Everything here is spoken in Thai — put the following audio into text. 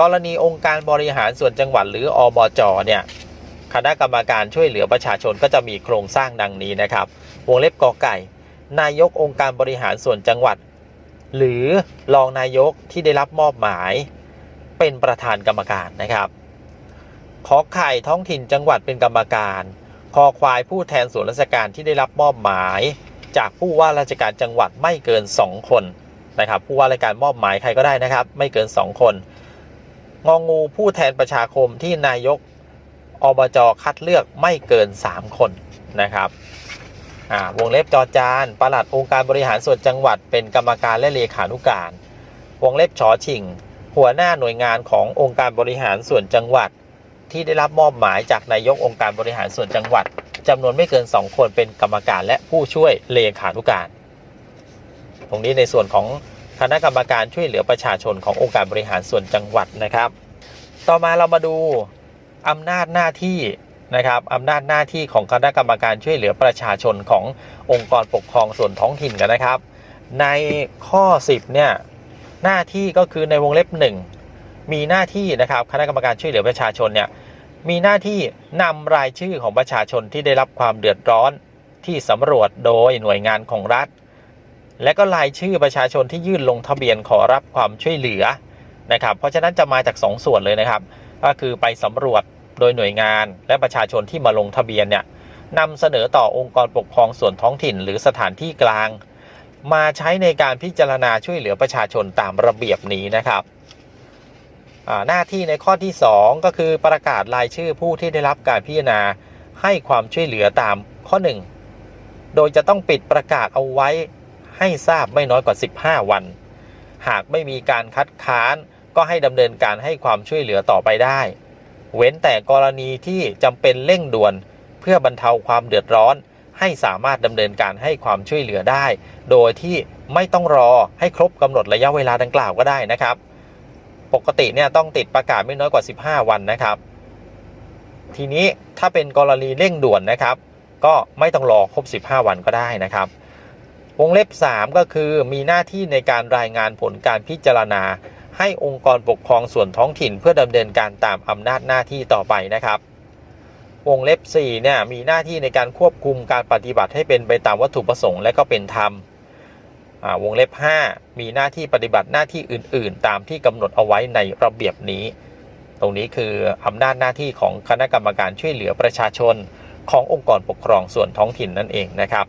กรณีองค์การบริหารส่วนจังหวัดหรืออบจเนี่ยคณะกรรมการช่วยเหลือประชาชนก็จะมีโครงสร้างดังนี้นะครับ วงเล็บกอไก่ นายกองค์การบริหารส่วนจังหวัด หรือรองนายกที่ได้รับมอบหมาย เป็นประธานกรรมการนะครับขอไข่ท้องถิ่นจังหวัดเป็นกรรมการคอควายผู้แทนส่วนราชการที่ได้รับมอบหมาย จากผู้ว่าราชการจังหวัดไม่เกิน 2 คนนะครับ ผู้ว่าราชการมอบหมายใครก็ได้นะครับ ไม่เกิน 2 คน งองูผู้แทนประชาคมที่นายกอบจคัดเลือกไม่เกิน 3 คนนะครับวงเล็บจอจานประหลัดองค์การบริหารส่วนจังหวัด เป็นกรรมการและเลขานุการ วงเล็บชอชิง หัวหน้าหน่วยงานขององค์การบริหารส่วนจังหวัด ที่ได้รับมอบหมายจากนายกองค์การบริหารส่วนจังหวัดจำนวนไม่เกิน 2 คนเป็นกรรมการและผู้ช่วยเลขานุการ ตรงนี้ในส่วนของ คณะกรรมการช่วยเหลือประชาชนขององค์การบริหารส่วนจังหวัดนะครับ ต่อมาเรามาดูอำนาจหน้าที่นะครับอำนาจหน้าที่ของคณะกรรมการช่วยเหลือประชาชนขององค์กรปกครองส่วนท้องถิ่นกันนะครับ ในข้อ 10เนี่ยหน้าที่ก็คือในวงเล็บ 1 มีหน้าที่นะครับคณะกรรมการช่วยเหลือประชาชนเนี่ยมีหน้าที่นำรายชื่อของประชาชนที่ได้รับความเดือดร้อนที่สำรวจโดยหน่วยงานของรัฐ และก็รายชื่อประชาชนที่ยื่นลงทะเบียนขอรับความช่วยเหลือนะครับ เพราะฉะนั้นจะมาจาก 2 ส่วนเลยนะครับ ก็คือไปสำรวจโดยหน่วยงาน และประชาชนที่มาลงทะเบียนเนี่ยนำเสนอต่อองค์กรปกครองส่วนท้องถิ่น หรือสถานที่กลาง มาใช้ในการพิจารณาช่วยเหลือประชาชนตามระเบียบนี้นะครับหน้าที่ในข้อที่ 2 ก็คือประกาศรายชื่อผู้ที่ได้รับการพิจารณาให้ความช่วยเหลือตามข้อ 1 โดยจะต้องปิดประกาศเอาไว้ ให้ทราบไม่น้อยกว่า 15 วัน หากไม่มีการคัดค้านก็ให้ดำเนินการให้ความช่วยเหลือต่อไปได้ เว้นแต่กรณีที่จำเป็นเร่งด่วน เพื่อบรรเทาความเดือดร้อน ให้สามารถดำเนินการให้ความช่วยเหลือได้ โดยที่ไม่ต้องรอให้ครบกำหนดระยะเวลาดังกล่าวก็ได้นะครับ ปกติเนี่ยต้องติดประกาศไม่น้อยกว่า 15 วันนะครับ ทีนี้ถ้าเป็นกรณีเร่งด่วนนะครับ ก็ไม่ต้องรอครบ 15 วันก็ได้นะครับ วงเล็บ 3 ก็คือมีหน้าที่ในการรายงานผลการพิจารณา ให้องค์กรปกครองส่วนท้องถิ่นเพื่อดำเนินการตามอำนาจหน้าที่ต่อไปนะครับ วงเล็บ4เนี่ยมีหน้าที่ในการควบคุมการปฏิบัติให้เป็นไปตามวัตถุประสงค์และก็เป็นธรรมวงเล็บ 5 มีหน้าที่ปฏิบัติหน้าที่อื่น ๆ ตามที่กำหนดเอาไว้ในระเบียบนี้ ตรงนี้คืออำนาจหน้าที่ของคณะกรรมการช่วยเหลือประชาชน ขององค์กรปกครองส่วนท้องถิ่นนั่นเองนะครับ